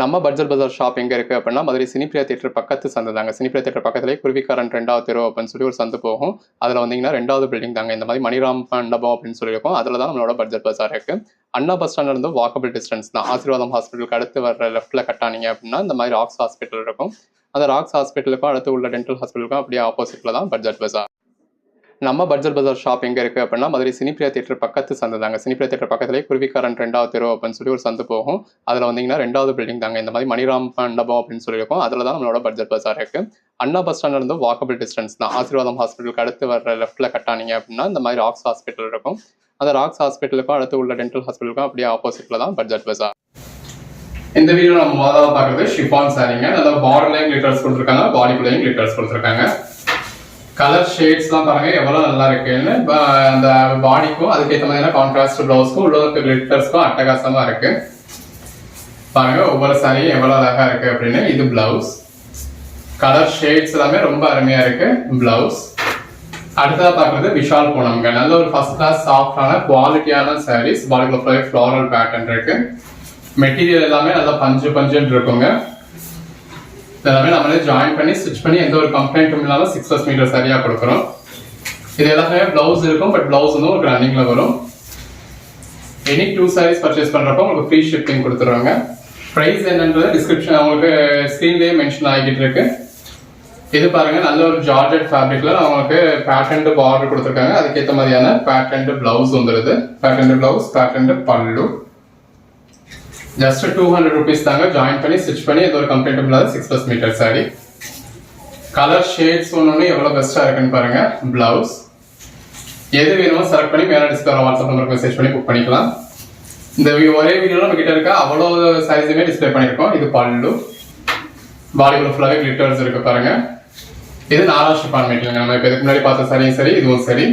நம்ம பட்ஜெட் பஜார் ஷாப் எங்கே இருக்குது அப்படின்னா மதுரை சினிப்பிரியா தேட்டர் பக்கத்து சந்தை தாங்க சினிப்பிரியா தேட்டர் பக்கத்துலேயே குருவிக்காரன் ரெண்டாவது தெரு அப்படின்னு சொல்லி ஒரு சந்து போகும். அதில் வந்தீங்கன்னா ரெண்டாவது பில்டிங் தாங்க. இந்த மாதிரி மணிராம் மண்டபம் அப்படின்னு சொல்லியிருக்கோம் அதில் தான் நம்மளோட பட்ஜெட் பஜார் இருக்குது அண்ணா பஸ் ஸ்டாண்ட்ல இருந்து வாக்கபிள் டிஸ்டன்ஸ் தான். ஆசீர்வாதம் ஹாஸ்பிட்டலுக்கு அடுத்து வர லெஃப்ட்டில் கட்டானீங்க அப்படின்னா இந்த மாதிரி ராக்ஸ் ஹாஸ்பிட்டல் இருக்கும். அந்த ராக்ஸ் ஹாஸ்பிட்டலுக்கும் அடுத்து உள்ள டென்டல் ஹாஸ்பிட்டலுக்கும் அப்படியே ஆப்போசிட்டில் தான் பட்ஜெட் பஜார். நம்ம பட்ஜெட் பஜார் ஷாப் எங்கே இருக்குது அப்படின்னா மதுரை சினிப்பிரியா தேட்டர் பக்கத்து சந்தை தாங்க. சினிப்பிரியா தேட்டர் பக்கத்துலேயே குருவிக்காரன் ரெண்டாவது தெரு அப்படின்னு சொல்லி ஒரு சந்து போகும். அதில் வந்தீங்கன்னா ரெண்டாவது பில்டிங் தாங்க. இந்த மாதிரி மணிராம் மண்டபம் அப்படின்னு சொல்லியிருக்கோம். அதில் தான் நம்மளோட பட்ஜெட் பஜார் இருக்குது அண்ணா பஸ் ஸ்டாண்ட்லேருந்து வாக்கபிள் டிஸ்டன்ஸ் தான். ஆசீர்வாதம் ஹாஸ்பிட்டலுக்கு அடுத்து வர லெஃப்ட்டில் கட்டானீங்க அப்படின்னா இந்த மாதிரி ராக்ஸ் ஹாஸ்பிட்டல் இருக்கும். அந்த ராக்ஸ் ஹாஸ்பிட்டலுக்கும் அடுத்து உள்ள டென்டல் ஹாஸ்பிட்டலுக்கும் அப்படியே ஆப்போசிட்டில் தான் பட்ஜெட் பஜார். இந்த வீடியோ நம்ம முதல்ல பார்க்குறது ஷிஃபான் சாரிங்க. அதில் பார்டர்லையும் லிட்டர்ஸ் கொடுத்துருக்காங்க. பாடிக்குள்ளேயும் லிட்டர்ஸ் கொடுத்துருக்காங்க. கலர் ஷேட்ஸ்லாம் பாருங்க எவ்வளோ நல்லா இருக்குன்னு. அந்த பாடிக்கும் அதுக்கேற்ற மாதிரியான கான்ட்ராஸ்ட் ப்ளவுஸ்க்கும் உள்ள இருக்க கிளிட்டர்ஸ்க்கும் அட்டகாசமா இருக்கு. பாருங்க ஒவ்வொரு சாரியும் எவ்வளோ அழகா இருக்கு அப்படின்னு. இது பிளவுஸ் கலர் ஷேட்ஸ் எல்லாமே ரொம்ப அருமையா இருக்கு பிளவுஸ் அடுத்ததா பார்க்குறது விஷால் பூனம்ங்க நல்ல ஒரு ஃபர்ஸ்ட் கிளாஸ் சாஃப்டான குவாலிட்டியான சாரீஸ் பாடிக்குள்ள ஃபுல்லாகவே ஃப்ளாரல் பேட்டர்ன் இருக்கு. மெட்டீரியல் எல்லாமே நல்லா பஞ்சு பஞ்சுன்னு இருக்குங்க. எல்லாமே நம்மளே ஜாயின் பண்ணி ஸ்டிச் பண்ணி எந்த ஒரு கம்ப்ளைண்ட்டும் இல்லாமல் சிக்ஸ் ப்ளஸ் மீட்டர் சரியாக கொடுக்குறோம். இது எல்லாமே ப்ளவுஸ் இருக்கும் பட் ப்ளவுஸ் வந்து உங்களுக்கு ரன்னிங்கில் வரும். எனி டூ சாரீஸ் பர்ச்சேஸ் பண்ணுறப்போ உங்களுக்கு ஃப்ரீ ஷிப்பிங் கொடுத்துருவாங்க ப்ரைஸ் என்னன்றது டிஸ்கிரிப்ஷன் உங்களுக்கு ஸ்க்ரீன்லேயே மென்ஷன் ஆகிட்டு இருக்கு. இது பாருங்க நல்ல ஒரு ஜார்ஜெட் ஃபேப்ரிக்ல அவங்களுக்கு பேட்டன்ட் பார்டர் கொடுத்துருக்காங்க. அதுக்கேற்ற மாதிரியான பேட்டன்ட் பிளவுஸ் வந்துருது. பேட்டன்ட் பிளவுஸ் பேட்டன்ட் பல்லு. ஜஸ்ட் டூ ஹண்ட்ரட் ருபீஸ் தாங்க. ஜாயின் பண்ணி ஸ்டிச் பண்ணி இது ஒரு கம்ப்ளீட் இல்லாத six plus metre sari colour shades ஒன்று எவ்வளோ பெஸ்ட்டாக இருக்குன்னு பாருங்கள் ப்ளவுஸ் எது வேணுமோ செலக்ட் பண்ணி மேலே டிஸ்பிளே வாட்ஸ்அப் நம்பருக்கு மெசேஜ் பண்ணி புக் பண்ணிக்கலாம். இந்த ஒரே வீடியோவில் நம்ம கிட்ட இருக்க அவ்வளோ சைஸுமே டிஸ்ப்ளே பண்ணியிருக்கோம் இது பல்லு. பாடிக்குள்ள ஃபுல்லாகவே கிளிட்டர்ஸ் இருக்கு பாருங்க. இது நாரா ஷிஃபான் மெட்டீரியல் நம்ம இப்போ இதுக்கு முன்னாடி பார்த்த சரியும் சரி இதுவும் சரி.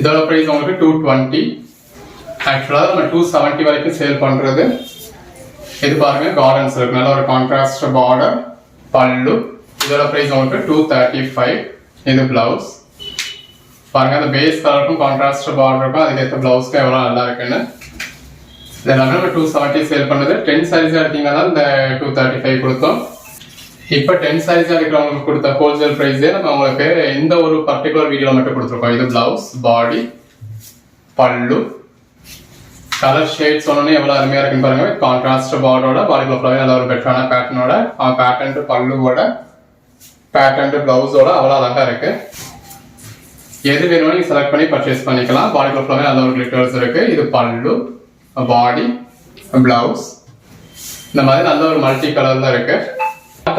இதோட ப்ரைஸ் உங்களுக்கு டூ டுவெண்ட்டி ஆக்சுவலாக நம்ம டூ செவன்ட்டி வரைக்கும் சேல் பண்ணுறது இது பாருங்கள் கார்டன்ஸ் இருக்கு நல்ல ஒரு கான்ட்ராஸ்ட் பார்டர் பல்லு. இதோட ப்ரைஸ் உங்களுக்கு டூ தேர்ட்டி ஃபைவ் இது பிளவுஸ் பாருங்கள் அந்த பேஸ் கலருக்கும் கான்ட்ராஸ்ட் பார்டருக்கும் அதுக்கேற்ற பிளவுஸ்க்கு எவ்வளோ நல்லா இருக்குன்னு. இது எல்லாமே நம்ம டூ செவன்ட்டி சேல் பண்ணுது. டென் சாரீஸ் எடுத்தீங்கன்னா இந்த டூ தேர்ட்டி ஃபைவ் கொடுத்தோம். இப்போ டென் சாரீஸ் எடுக்கிறவங்களுக்கு கொடுத்த ஹோல்சேல் ப்ரைஸே நம்ம உங்களுக்கு இந்த ஒரு பர்டிகுலர் வீடியோவில் மட்டும் கொடுத்துருக்கோம். இது பிளவுஸ் பாடி பல்லு. கலர் ஷேட்ஸ் ஒன்று எவ்வளோ அருமையாக இருக்குன்னு பாருங்க. கான்ட்ராஸ்ட் பார்டரோட பாடி ஃபுல்லாகவே நல்ல ஒரு பெட்டரான பேட்டர்னோட பேட்டர்ன் பல்லுவோட பேட்டர்ன் பிளவுஸோட அவ்வளோ அழகாக இருக்கு. எது வேணும்னு நீங்க செலக்ட் பண்ணி பர்ச்சேஸ் பண்ணிக்கலாம். பாடி ஃபுல்லாகவே நல்ல ஒரு கிளிட்டர்ஸ் இருக்கு. இது பல்லு பாடி பிளவுஸ் இந்த மாதிரி நல்ல ஒரு மல்டி கலர்ல இருக்கு.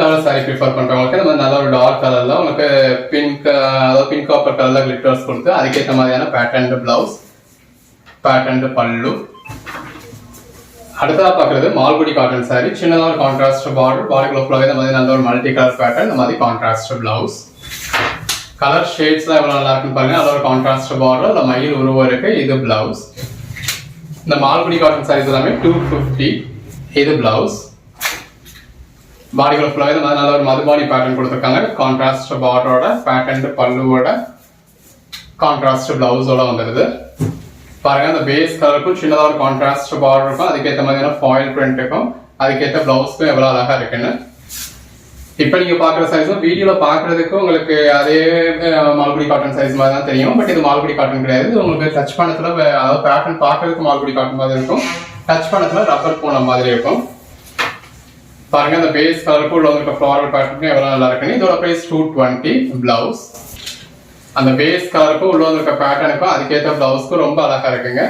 கலர் சாரி ப்ரிஃபர் பண்றவங்களுக்கு இந்த மாதிரி நல்ல ஒரு டார்க் கலர்ல உங்களுக்கு பிங்க் அதாவது பிங்க் காப்பர் கலர்ல கிளிட்டர்ஸ் கொடுத்து அதுக்கேற்ற மாதிரியான பேட்டர்ன் பிளவுஸ் பேட்டர்ன் பல்லு. அடுத்ததாக பார்க்குறது மால்குடி காட்டன் சாரி சின்னதாக ஒரு கான்ட்ராஸ்ட் பார்டர் பாடிக்குள்ள ஃபுல்லாகவே இந்த மாதிரி நல்ல ஒரு மல்டி கலர் பேட்டர்ன் இந்த மாதிரி கான்ட்ராஸ்ட் பிளவுஸ் கலர் ஷேட்ஸ்லாம் எவ்வளோ நல்லா இருக்குன்னு பாருங்க. அதில் ஒரு கான்ட்ராஸ்ட் பார்டர் அதில் மயில் உருவம் இருக்கு. இது பிளவுஸ் இந்த மால்குடி காட்டன் சாரீஸ் எல்லாமே டூ ஃபிஃப்டி இது பிளவுஸ் பாடிக்குள்ள ஃபுல்லாகவே இந்த மாதிரி நல்ல ஒரு மதுபாடி பேட்டர்ன் கொடுத்துருக்காங்க. கான்ட்ராஸ்ட் பார்டரோட பேட்டர்ன் பல்லுவோட கான்ட்ராஸ்ட் பிளவுஸோட வந்துடுது பாருங்க அந்த பேஸ் கலருக்கும் சின்னதாக ஒரு கான்ட்ராஸ்ட் பார்டர் இருக்கும். அதுக்கேற்ற மாதிரியான ஃபாயில் பிரிண்ட்டுக்கும் அதுக்கேற்ற பிளவுஸ்க்கும் எவ்வளோ அழகாக இருக்குன்னு. இப்போ நீங்கள் பார்க்குற சைஸும் வீடியோவில் பார்க்குறதுக்கு உங்களுக்கு அதே மால்குடி காட்டன் சைஸ் மாதிரி தான் தெரியும். பட் இது மால்குடி காட்டன் கிடையாது. உங்களுக்கு டச் பண்ணத்தில் அதாவது பேட்டர்ன் பார்க்குறதுக்கு மால்குடி காட்டன் மாதிரி இருக்கும். டச் பண்ணத்தில் ரப்பர் போன மாதிரி இருக்கும். பாருங்க அந்த பேஸ் கலருக்கு உள்ள இருக்க ஃப்ளாரல் பேட்டர்ன் எவ்வளோ நல்லா இருக்குன்னு. இதோட பிரைஸ் டூ டுவெண்ட்டி பிளவுஸ் அந்த பேஸ் கலருக்கும் உள்ள இருக்க பேட்டர்னுக்கும் அதுக்கேற்ற பிளவுஸ்க்கும் ரொம்ப அழகா இருக்குங்க.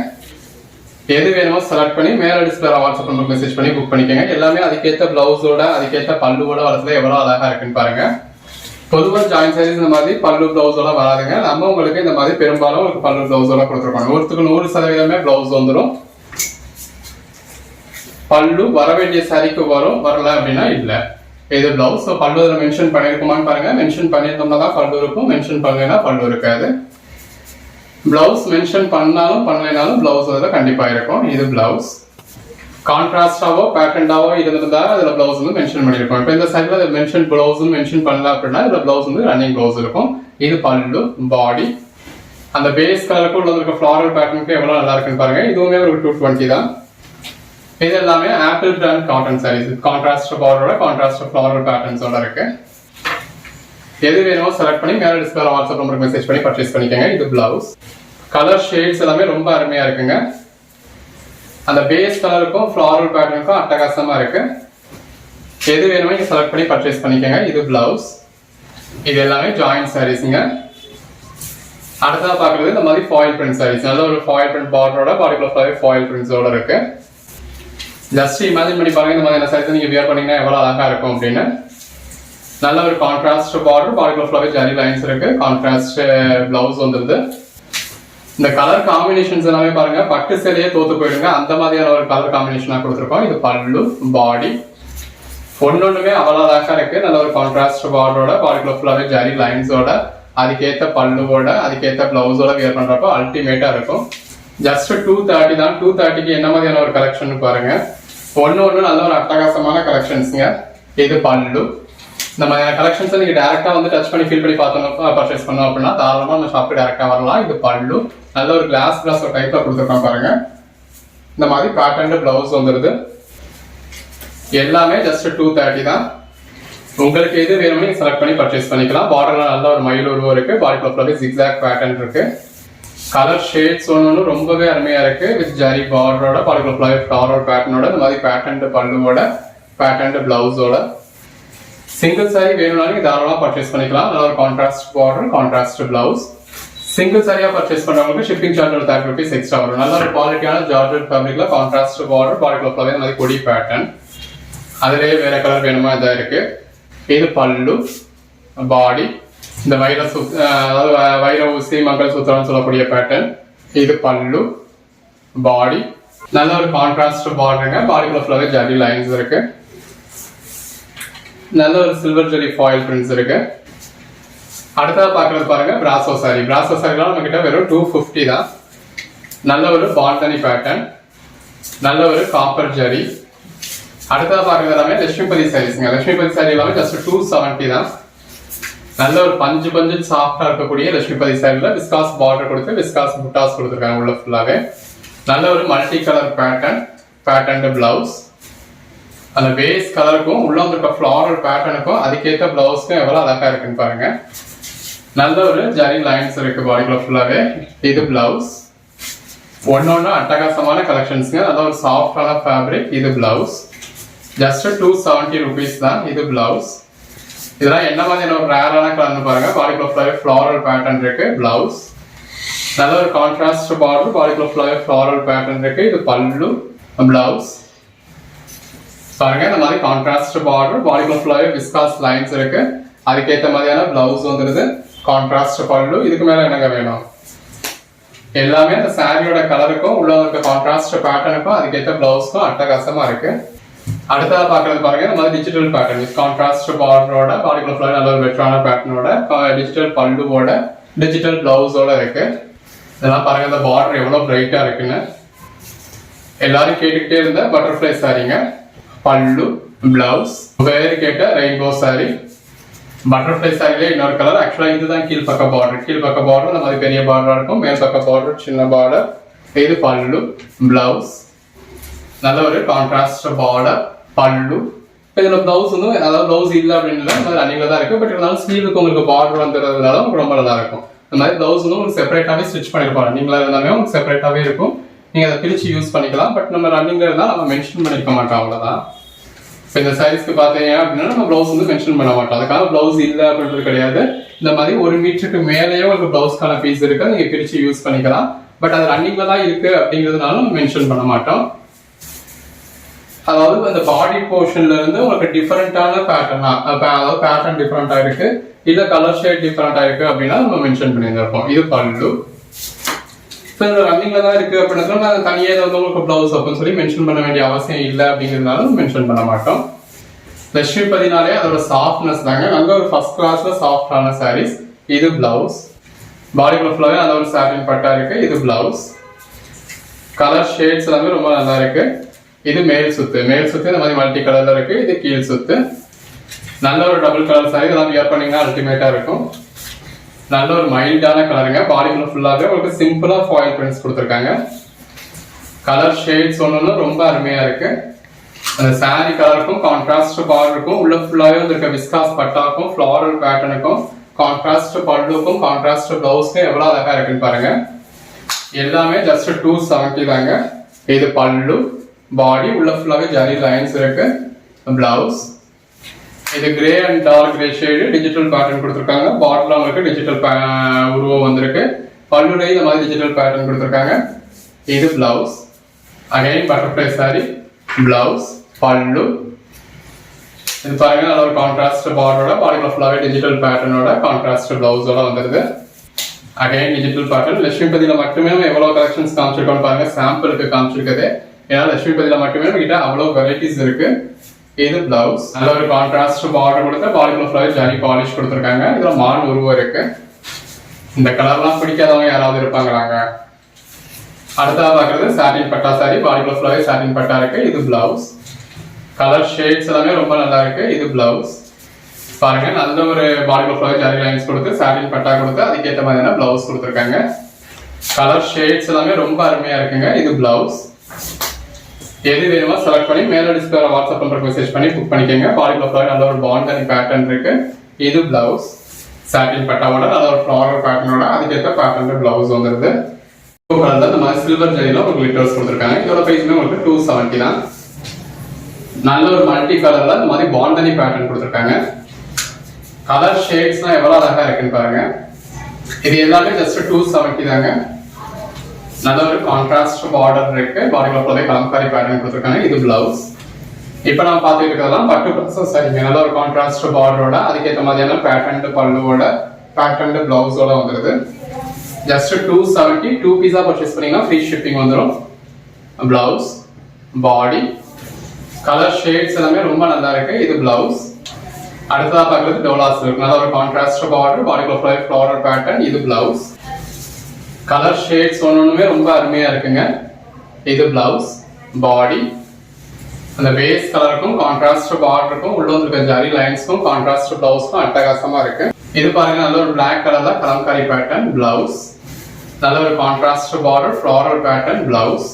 எது வேணுமோ செலக்ட் பண்ணி மேல டிஸ்பிளே வாட்ஸ்அப் நம்பருக்கு மெசேஜ் பண்ணி புக் பண்ணிக்கோங்க. எல்லாமே அதுக்கேற்ற பிளவுஸோட அதுக்கேற்ற பல்லுவோட வரதுல எவ்வளவு அழகா இருக்குன்னு பாருங்க. பொதுவாக ஜாயின் சாரீஸ் இந்த மாதிரி பல்லு பிளவுஸோட வராதுங்க. நம்ம உங்களுக்கு இந்த மாதிரி பெரும்பாலும் உங்களுக்கு பல்லு பிளவுஸோட கொடுத்துருக்கோம் நூறுத்துக்கு நூறு சதவீதமே பிளவுஸ் வந்துடும் பல்லு வர வேண்டிய சாரிக்கு வரும் வரல அப்படின்னா இல்லை. இது பிளவுஸ் பல்லு அதில் மென்ஷன் பண்ணியிருக்குமான்னு பாருங்க. மென்ஷன் பண்ணியிருந்தோம்னா தான் பல்லு இருக்கும். மென்ஷன் பண்ணலைன்னா பல்லு இருக்காது. பிளவுஸ் மென்ஷன் பண்ணாலும் பண்ணலைனாலும் பிளவுஸ் அதில் கண்டிப்பாக இருக்கும். இது பிளவுஸ் கான்ட்ராஸ்டாவோ பேட்டர்டாவோ இருந்திருந்தா அதில் பிளவுஸ் வந்து மென்ஷன் பண்ணியிருக்கோம். இப்போ இந்த சைடில் மென்ஷன் பிளவுஸ் மென்ஷன் பண்ணல அப்படின்னா இதில் பிளவுஸ் வந்து ரன்னிங் பிளவுஸ் இருக்கும். இது பல்லு பாடி அந்த பேஸ் கலருக்கு உள்ள இருக்க ஃப்ளாரல் பேட்டர்னுக்கு எவ்வளோ நல்லா இருக்குன்னு பாருங்க. இதுவுமே ஒரு டூ டுவெண்ட்டி தான். இது எல்லாமே Apple brand cotton sarees contrast பார்டரோட contrast floral பேட்டர்ன்ஸோட இருக்கு. எது வேணுமோ செலக்ட் பண்ணி மேலே டிஸ்பிளே வாட்ஸ்அப் நம்பருக்கு மெசேஜ் பண்ணி பர்ச்சேஸ் பண்ணிக்கோங்க. இது பிளவுஸ் கலர் ஷேட்ஸ் எல்லாமே ரொம்ப அருமையா இருக்குங்க. அந்த பேஸ் கலருக்கும் ஃப்ளாரல் பேட்டர்னுக்கும் அட்டகாசமா இருக்கு. எது வேணுமோ நீங்கள் செலக்ட் பண்ணி பர்ச்சேஸ் பண்ணிக்கோங்க. இது பிளவுஸ் இது எல்லாமே ஜாயிண்ட் சாரீஸுங்க அடுத்ததாக பார்க்குறது இந்த மாதிரி ஃபாயில் பிரிண்ட் சாரீஸ் நல்ல ஒரு ஃபாயில் பிரிண்ட் பார்டரோட பாடிக்குள்ள ஃபுல்லாகவே ஃபாயில் பிரிண்ட்ஸோட இருக்கு. ஜஸ்ட் இமேஜின் பண்ணி பாருங்க இந்த மாதிரியான சைஸ் நீங்க வியர் பண்ணீங்கன்னா எவ்வளவு அழகா இருக்கும் அப்படின்னு. நல்ல ஒரு கான்ட்ராஸ்ட் பார்டர் பார்டர் ஃபுல்லாகவே ஜரி லைன்ஸ் இருக்கு. கான்ட்ராஸ்ட் பிளவுஸ் வந்துருது. இந்த கலர் காம்பினேஷன்ஸ் எல்லாமே பாருங்க பட்டு சேலையே தோத்து போயிடுங்க. அந்த மாதிரியான ஒரு கலர் காம்பினேஷனா கொடுத்துருக்கோம். இது பல்லு பாடி ஒன்னொண்ணுமே அவ்வளோ அழகா இருக்கு. நல்ல ஒரு கான்ட்ராஸ்ட் பார்டரோட பார்டர் ஃபுல்லாகவே ஜரி லைன்ஸோட அதுக்கேற்ற பல்லுவோட அதுக்கேற்ற பிளவுஸோட வியர் பண்ணுறப்போ அல்டிமேட்டா இருக்கும். ஜஸ்ட் டூ தேர்ட்டி தான். டூ தேர்ட்டிக்கு என்ன மாதிரியான ஒரு கலெக்ஷன் பாருங்க. ஒன்று ஒன்று நல்ல ஒரு அட்டகாசமான கலெக்ஷன்ஸுங்க இது பல்லு. இந்த மாதிரியான கலெக்ஷன்ஸை நீங்கள் டேரெக்டாக வந்து டச் பண்ணி ஃபீல் பண்ணி பார்த்தோம்னா பர்ச்சேஸ் பண்ணோம் அப்படின்னா தாராளமாக நம்ம ஷாப்புக்கு டேரெக்டாக வரலாம். இது பல்லு. நல்ல ஒரு கிளாஸ் கிளாஸ் ஒரு டைப்பில் கொடுத்துருக்கோம் பாருங்க. இந்த மாதிரி பேட்டர்ன் பிளவுஸ் வந்துடுது எல்லாமே ஜஸ்ட் டூ தேர்ட்டி தான். உங்களுக்கு எது வேணும்னு செலக்ட் பண்ணி பர்ச்சேஸ் பண்ணிக்கலாம். பார்டர்ல நல்ல ஒரு மயில் உருவம் இருக்கு. பாடி ஃபுல்லாவே ஜிக்ஸாக் பேட்டர்ன் இருக்கு. கலர் ஷேட்ஸ் ஒன்று ரொம்பவே அருமையா இருக்கு. வித் ஜரி பார்டரோட பாடி ஃபுல்லாவே ஃப்ளவர் பேட்டர்னோட இந்த மாதிரி பேட்டர்ன் பல்லுவோட பேட்டர்ன் பிளவுஸோட சிங்கிள் சாரி வேணும்னாலும் தாராளமாக பர்ச்சேஸ் பண்ணிக்கலாம். நல்ல ஒரு contrast border contrast blouse single சாரியாக purchase பண்ணுறவங்களுக்கு ஷிப்பிங் சார்ஜ் ஒரு தேர்ட்டி ருபீஸ் எக்ஸ்ட்ரா வரும். நல்ல ஒரு குவாலிட்டியான ஜார்ஜட் ஃபேப்ரிக்ல கான்ட்ராஸ்ட் பார்டர் பாடி ஃபுல்லாவே இந்த மாதிரி கொடி பேட்டர்ன் அதிலேயே வேற கலர் வேணுமா இதாக இருக்கு. இது பல்லு பாடி இந்த வைர சு அதாவது வைர ஊசி மங்கள் சூத்திரம்னு சொல்லக்கூடிய பேட்டர்ன் இது பல்லு பாடி நல்ல ஒரு கான்ட்ராஸ்ட் பார்டருங்க பாடிக்குள்ள ஃபுல்லாகவே ஜரி லைன்ஸ் இருக்கு. நல்ல ஒரு சில்வர் ஜெரி ஃபாயில் பிரிண்ட்ஸ் இருக்கு. அடுத்ததாக பார்க்கறது பாருங்க பிராசோ சாரி பிராசோ சாரிலாம் நம்ம கிட்ட வெறும் டூ ஃபிஃப்டி தான். நல்ல ஒரு பாட்டனி பேட்டர்ன் நல்ல ஒரு காப்பர் ஜரி அடுத்ததாக பார்க்கறது எல்லாமே லட்சுமிபதி சாரீஸ்ங்க லட்சுமிபதி சாரி எல்லாமே ஜஸ்ட் டூ செவன்ட்டி தான். நல்ல ஒரு பஞ்சு பஞ்சு சாஃப்டா இருக்கக்கூடிய லட்சுமிபதி சாரில விஸ்காஸ் பார்டர் கொடுத்து விஸ்காஸ் புட்டாஸ் கொடுத்துருக்காங்க உள்ள ஃபுல்லாவே நல்ல ஒரு multi colour pattern pattern blouse அந்த பேஸ் கலருக்கும் உள்ள வந்துருக்க ஃப்ளாரல் பேட்டர்னுக்கும் அதுக்கேற்ற பிளவுஸ்க்கும் எவ்வளவு அழகா இருக்குன்னு பாருங்க. நல்ல ஒரு ஜரி லைன்ஸ் இருக்கு பாடிக்குள்ள ஃபுல்லாவே இது பிளவுஸ் ஒன்னொன்னு அட்டகாசமான கலெக்ஷன்ஸ்ங்க நல்ல ஒரு சாஃப்டான ஃபேப்ரிக் இது blouse just two seventy rupees தான் இது பிளவுஸ் இதெல்லாம் என்ன மாதிரியான ஒரு ரேரான கலர்னு பாருங்க. பாடிக்குள்ள ஃபுல்லாவே ஃப்ளாரல் பேட்டர்ன் இருக்கு. பிளவுஸ் நல்ல ஒரு கான்ட்ராஸ்ட் பார்டர் பாடிக்குள்ள ஃபுல்லாவே ஃப்ளாரல் பேட்டர்ன் இருக்கு. இது பல்லு பிளவுஸ் பாருங்க இந்த மாதிரி கான்ட்ராஸ்ட் பார்டர் பாடிக்குள்ள ஃபுல்லாவே விஸ்காஸ் லைன்ஸ் இருக்கு. அதுக்கேற்ற மாதிரியான பிளவுஸ் வந்துருது. கான்ட்ராஸ்ட் பல்லு. இதுக்கு மேல என்னங்க வேணும்? எல்லாமே அந்த சாரியோட கலருக்கும் உள்ள இருக்க கான்ட்ராஸ்ட் பேட்டர்னுக்கும் அதுக்கேற்ற பிளவுஸ்க்கும் அட்டகாசமா இருக்கு. அடுத்ததாக பார்க்கறது பாருங்க நம்ம மாதிரி டிஜிட்டல் பேட்டர்ன் வித் கான்ட்ராஸ்ட் பார்டரோட பார்டிகுலர் ஃபுல்லாக நல்ல ஒரு பெட்டரான பேட்டர்னோட டிஜிட்டல் பல்லுவோட டிஜிட்டல் பிளவுஸோட இருக்கு. இதெல்லாம் பாருங்க இந்த பார்டர் எவ்வளோ பிரைட்டா இருக்குன்னு. எல்லாரும் கேட்டுக்கிட்டே இருந்த பட்டர்ஃப்ளை சாரிங்க பல்லு பிளவுஸ் வேறு கேட்ட ரெயின்போ சாரி பட்டர்ஃப்ளை சாரிலே இன்னொரு கலர் ஆக்சுவலா இதுதான் கீழ்பக்க பார்டர் கீழ்பக்க பார்டர் இந்த மாதிரி பெரிய பார்டரா இருக்கும். மேல் பக்க பார்டர் சின்ன பார்டர் இது பல்லு பிளவுஸ் நல்ல ஒரு கான்ட்ராஸ்ட் பார்டர் பல்லு. இப்போ இதில் ப்ளவுஸ் வந்து அதாவது ப்ளவுஸ் அப்படின்னு இல்லை அப்படின்னா அது ரன்னிங்ல தான் இருக்குது பட் இருந்தாலும் ஸ்லீவுக்கு உங்களுக்கு பார்டர் வந்துடுறதுனால உங்களுக்கு ரொம்ப நல்லா இருக்கும். இந்த மாதிரி ப்ளவுஸ் வந்து உங்களுக்கு செப்பரேட்டாகவே ஸ்டிச் பண்ணிருப்பாங்க. நீங்களாக இருந்தாலுமே உங்களுக்கு செப்பரேட்டாகவே இருக்கும். நீங்கள் அதை பிரித்து யூஸ் பண்ணிக்கலாம். பட் நம்ம ரன்னிங்கில் இருந்தால் நம்ம மென்ஷன் பண்ணியிருக்க மாட்டோம் அவ்வளோதான் இப்போ இந்த சைஸ்க்கு பார்த்தீங்க அப்படின்னா நம்ம ப்ளவுஸ் வந்து மென்ஷன் பண்ண மாட்டோம். அதுக்காக ப்ளவுஸ் இல்லை அப்படின்றது கிடையாது. இந்த மாதிரி ஒரு மீட்டருக்கு மேலேயே உங்களுக்கு ப்ளவுஸ்க்கான பீஸ் இருக்குது நீங்கள் பிரித்து யூஸ் பண்ணிக்கலாம். பட் அது ரன்னிங்கில் தான் இருக்குது அப்படிங்கிறதுனால மென்ஷன் பண்ண மாட்டோம். அதாவது அந்த பாடி போர்ஷன்ல இருந்து உங்களுக்கு டிஃபரெண்டான பேட்டர்னா அதாவது பேட்டர்ன் டிஃபரெண்டா இருக்கு. இல்ல கலர் ஷேட் டிஃபரெண்டா இருக்கு அப்படின்னா நம்ம மென்ஷன் பண்ணியிருந்திருப்போம். இது பல்லு. இப்போ இந்த ரன்னிங்ல தான் இருக்கு அப்படின்னா நான் தனியாக இதை வந்து உங்களுக்கு பிளவுஸ் அப்படின்னு சொல்லி மென்ஷன் பண்ண வேண்டிய அவசியம் இல்லை அப்படிங்கிறதுனால மென்ஷன் பண்ண மாட்டோம். லட்சுமி பதினாலே அதோட சாஃப்ட்னஸ் தாங்க. நல்ல ஒரு ஃபர்ஸ்ட் கிளாஸ்ல சாஃப்டான சாரீஸ் இது பிளவுஸ் பாடிக்குள்ள ஃபுல்லாவே நல்ல ஒரு சாரின் பட்டா இருக்கு. இது பிளவுஸ் கலர் ஷேட்ஸ் எல்லாமே ரொம்ப நல்லா இருக்கு. இது மேல் சுத்து. மேல் சுத்து இந்த மாதிரி மல்டி கலர்ல இருக்கு. இது கீழ் சுத்து. நல்ல ஒரு டபுள் கலர் சாரி இதெல்லாம் வியர் பண்ணீங்கன்னா அல்டிமேட்டா இருக்கும். நல்ல ஒரு மைல்டான கலருங்க பாடிக்குள்ள ஃபுல்லாவே உங்களுக்கு சிம்பிளா ஃபாயில் பிரிண்ட்ஸ் கொடுத்துருக்காங்க. கலர் ஷேட்ஸ் ஒன்று ரொம்ப அருமையா இருக்கு. அந்த சாரி கலருக்கும் கான்ட்ராஸ்ட் பார்டருக்கும் உள்ள ஃபுல்லாகவே வந்திருக்க விஸ்காஸ் பட்டாக்கும் ஃப்ளாரல் பேட்டர்னுக்கும் கான்ட்ராஸ்ட் பல்லுக்கும் கான்ட்ராஸ்ட் பிளவுஸ்க்கும் எவ்வளோ அழகா இருக்குன்னு பாருங்க. எல்லாமே ஜஸ்ட் டூ செவன்ட்டி தாங்க. இது பல்லு. பாடி உள்ள ஃபுல்லாகவே ஜரி லைன்ஸ் இருக்கு. பிளவுஸ் இது grey and dark grey shade digital pattern கொடுத்துருக்காங்க. பாட்டில் அவங்களுக்கு டிஜிட்டல் உருவம் வந்திருக்கு. பல்லுலேயும் இந்த மாதிரி டிஜிட்டல் பேட்டர்ன் கொடுத்துருக்காங்க. இது blouse again butterfly sari blouse பல்லு. இது பாருங்க நல்ல ஒரு கான்ட்ராஸ்ட் பார்டரோட பாடிக்குள்ள ஃபுல்லாகவே டிஜிட்டல் பேட்டர்னோட கான்ட்ராஸ்ட் பிளவுஸோட வந்துருது. அகைன் டிஜிட்டல் பேட்டர்ன் லட்சுமிபதியில மட்டுமே நம்ம எவ்வளோ கலெக்ஷன்ஸ் காமிச்சிருக்கோம் பாருங்க. சாம்பிளுக்கு காமிச்சிருக்குது. ஏன்னா லட்சுமிபதியில மட்டுமே நம்ம கிட்ட அவ்வளவு வெரைட்டிஸ் இருக்கு. இது பிளவுஸ் நல்ல ஒரு கான்ட்ராஸ்ட் பார்டர் கொடுத்து பாடிக்குள்ள ஃபுல்லாகவே ஜாலி பாலிஷ் கொடுத்துருக்காங்க. இதுல மான் உருவம் இருக்கு. இந்த கலர்லாம் பிடிக்காதவங்க யாராவது இருப்பாங்களாங்க? அடுத்தா பார்க்கறது சாட்டின் பட்டா சாரி பாடிக்குள்ள ஃபுல்லாகவே சாட்டின் பட்டா இருக்கு. இது பிளவுஸ் கலர் ஷேட்ஸ் எல்லாமே ரொம்ப நல்லா இருக்கு. இது பிளவுஸ் பாருங்க நல்ல ஒரு பாடிக்குள்ள ஃபுல்லாகவே ஜாலி லைன்ஸ் கொடுத்து சாட்டின் பட்டா கொடுத்து அதுக்கேற்ற மாதிரியான பிளவுஸ் கொடுத்துருக்காங்க. கலர் ஷேட்ஸ் எல்லாமே ரொம்ப அருமையா இருக்குங்க. இது பிளவுஸ் எது வேணுமோ செலக்ட் பண்ணி மேல டிஸ்பிளே வாட்ஸ்அப் நம்பருக்கு மெசேஜ் பண்ணி புக் பண்ணிக்கோங்க. பாடி ஃபுல்லாக நல்ல ஒரு பாண்டனி பேட்டர்ன் இருக்கு. இது பிளவுஸ் சாட்டின் பட்டாவோட நல்ல ஒரு ஃப்ளாரல் பேட்டர்னோட அதுக்கேற்ற பேட்டர்ன் பிளவுஸ் வந்துருது. ப்ளூ கலர்ல இந்த மாதிரி சில்வர் ஜெயில ஒரு லிட்டர்ஸ் கொடுத்துருக்காங்க. இதோட பிரைஸ்மே உங்களுக்கு டூ செவன்ட்டி தான். நல்ல ஒரு மல்டி கலர்ல இந்த மாதிரி பாண்டனி பேட்டர்ன் கொடுத்துருக்காங்க. கலர் ஷேட்ஸ்லாம் எவ்வளவு அழகா இருக்குன்னு பாருங்க. இது எல்லாமே ஜஸ்ட் டூ செவன்ட்டி தாங்க. நல்ல ஒரு கான்ட்ராஸ்ட் பார்டர் இருக்கு. பாடி ஃபுல்லாவே கலம்காரி பேட்டர்ன் கொடுத்துருக்காங்க. இது பிளவுஸ் இப்போ நம்ம பார்த்துட்டு இருக்கிறதெல்லாம் பட்டு ப்ளஸ் சரிங்க நல்ல ஒரு கான்ட்ராஸ்ட் பார்டரோட அதுக்கேற்ற மாதிரியான பேட்டர்ன் பல்லுவோட பேட்டர்ன் பிளவுஸோட வந்துருது. ஜஸ்ட் டூ செவன்ட்டி டூ பீஸா பர்ச்சேஸ் பண்ணீங்கன்னா ஃப்ரீ ஷிப்பிங் வந்துடும் பிளவுஸ் பாடி கலர் ஷேட்ஸ் எல்லாமே ரொம்ப நல்லா இருக்கு. இது பிளவுஸ் அடுத்ததா பார்க்கறது டோலாஸ் இருக்கு. நல்ல ஒரு கான்ட்ராஸ்ட் பார்டர் பாடிக்குள்ள ஃபுல்லாவே பேட்டர்ன் இது பிளவுஸ் கலர் ஷேட்ஸ் ஒன்றுமே ரொம்ப அருமையா இருக்குங்க. இது பிளவுஸ் பாடி அந்த பேஸ் கலருக்கும் கான்ட்ராஸ்ட் பார்டருக்கும் உள்ள வந்துருக்க ஜரி லைன்ஸ்க்கும் கான்ட்ராஸ்ட் பிளவுஸ்க்கும் அட்டகாசமா இருக்கு. இது பாருங்க நல்ல ஒரு பிளாக் கலர்ல கலம்காரி பேட்டர்ன் பிளவுஸ் நல்ல ஒரு contrast border floral pattern blouse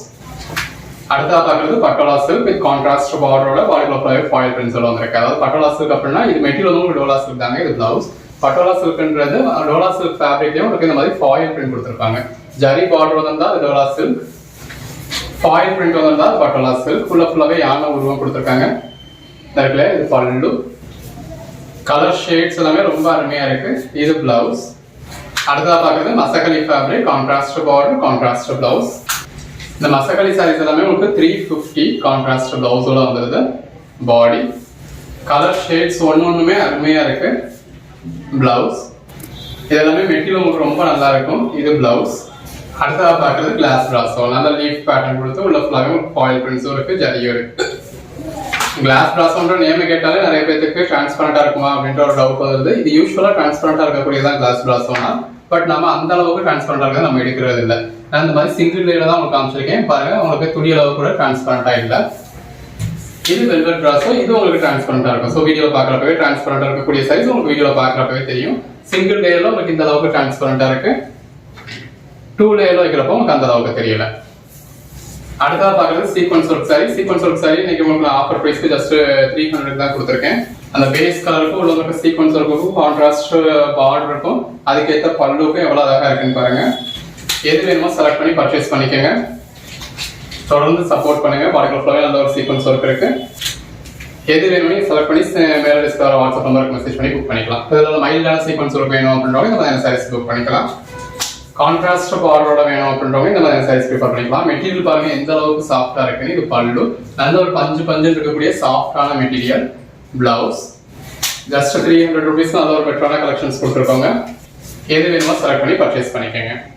அடுத்தா பார்க்கறது பட்டோலா சில்க் வித் கான்ட்ராஸ்ட் பார்டரோட பாடிக்குள்ள ஃபுல்லாவே பிரிண்ட்ஸ் வந்திருக்கு. அதாவது பட்டோலா சில்க் அப்படின்னா இது மெட்டீரியல் வந்து சில்க் தாங்க இது பிளவுஸ் பட்டோலா சில்க்ன்றது டோலா சில்க் ஃபேப்ரிக்லேயும் உங்களுக்கு இந்த மாதிரி ஃபாயில் பிரிண்ட் கொடுத்துருப்பாங்க. ஜரி பார்டர் வந்திருந்தா அது டோலா சில்க் ஃபாயில் பிரிண்ட் வந்திருந்தா அது பட்டோலா சில்க் ஃபுல்லாக ஃபுல்லாகவே யானை உருவம் கொடுத்துருக்காங்க. இருக்குல்ல இது பல்லு. கலர் ஷேட்ஸ் எல்லாமே ரொம்ப அருமையாக இருக்குது இது பிளவுஸ் அடுத்ததாக பார்க்கறது Masakali fabric contrast border contrast blouse இந்த மசகலி சாரீஸ் எல்லாமே உங்களுக்கு த்ரீ ஃபிஃப்டி கான்ட்ராஸ்ட் பிளவுஸோட வந்துருது. பாடி கலர் ஷேட்ஸ் ஒன்று ஒன்றுமே அருமையாக இருக்குது பிளவுஸ் இது எல்லாமே மெட்டீரியல் உங்களுக்கு ரொம்ப நல்லா இருக்கும் இது பிளவுஸ் அடுத்ததாக பார்க்கறது கிளாஸ் பிராஸோ நல்ல லீஃப் பேட்டர்ன் கொடுத்து உள்ள ஃபுல்லாகவே ஃபாயில் பிரிண்ட்ஸும் இருக்கு ஜரியும் இருக்கு. கிளாஸ் பிராஸோன்ற நேம் கேட்டாலே நிறைய பேருக்கு டிரான்ஸ்பரண்டா இருக்குமா அப்படின்ற ஒரு டவுட் வருது. இது யூஸ்வலா டிரான்ஸ்பரண்டா இருக்கக்கூடியதான் கிளாஸ் பிராஸோனா பட் நம்ம அந்த அளவுக்கு டிரான்ஸ்பரண்டா இருக்க நம்ம எடுக்கிறது இல்லை நான் இந்த மாதிரி சிங்கிள் லேயர் தான் உங்களுக்கு காமிச்சிருக்கேன். பாருங்க உங்களுக்கு துணி அளவு கூட டிரான்ஸ்பரண்டா இல்லை. இது வெல்வெட் பிராஸோ இது உங்களுக்கு டிரான்ஸ்பரண்டா இருக்கும். ஸோ வீடியோ பார்க்குறப்பவே டிரான்ஸ்பரண்டா இருக்கக்கூடிய சைஸ் உங்களுக்கு வீடியோ பார்க்குறப்பவே தெரியும். சிங்கிள் லேயர்ல உங்களுக்கு இந்த அளவுக்கு டிரான்ஸ்பரண்டா இருக்கு. டூ லேயர்ல வைக்கிறப்போ உங்களுக்கு அந்த அளவுக்கு தெரியல. அடுத்ததா பார்க்கறது sequence work sari sequence work sari இன்னைக்கு உங்களுக்கு ஆஃபர் ப்ரைஸ்க்கு ஜஸ்ட் த்ரீ ஹண்ட்ரட் தான் கொடுத்துருக்கேன். அந்த பேஸ் கலருக்கும் உள்ள இருக்க சீக்வன்ஸ் ஒர்க்குக்கும் கான்ட்ராஸ்ட் பார்டர் இருக்கும். அதுக்கேற்ற பல்லுக்கும் எவ்வளோ அழகா இருக்குன்னு பாருங்க. எது வேணுமோ செலக்ட் பண்ணி பர்ச்சேஸ் பண்ணிக்கோங்க. தொடர்ந்து சப்போர்ட் பண்ணுங்க. பாடிக்குள்ள ஃபுல்லாகவே நல்ல ஒரு சீக்வன்ஸ் ஒர்க் இருக்கு எது வேணும்னு செலக்ட் பண்ணி ச- மேல டிஸ்கவர் வாட்ஸ்அப் நம்பருக்கு மெசேஜ் பண்ணி புக் பண்ணிக்கலாம். இதில் மைல்டான சீக்வன்ஸ் ஒர்க் வேணும் அப்படின்றவங்க இந்த மாதிரி சாரீஸ் புக் பண்ணிக்கலாம். கான்ட்ராஸ்ட் பார்டரோட வேணும் அப்படின்றவங்க இந்த மாதிரி சைஸ் ப்ரிஃபர் பண்ணிக்கலாம். மெட்டீரியல் பாருங்க எந்த அளவுக்கு சாஃப்டா இருக்குன்னு. இது பல்லு. நல்ல ஒரு பஞ்சு பஞ்சு இருக்கக்கூடிய சாஃப்டான material blouse just three hundred rupees நல்ல ஒரு பெட்டரான கலெக்ஷன்ஸ் கொடுத்துருக்கோங்க. எது வேணுமோ செலக்ட் பண்ணி பர்ச்சேஸ் பண்ணிக்கோங்க.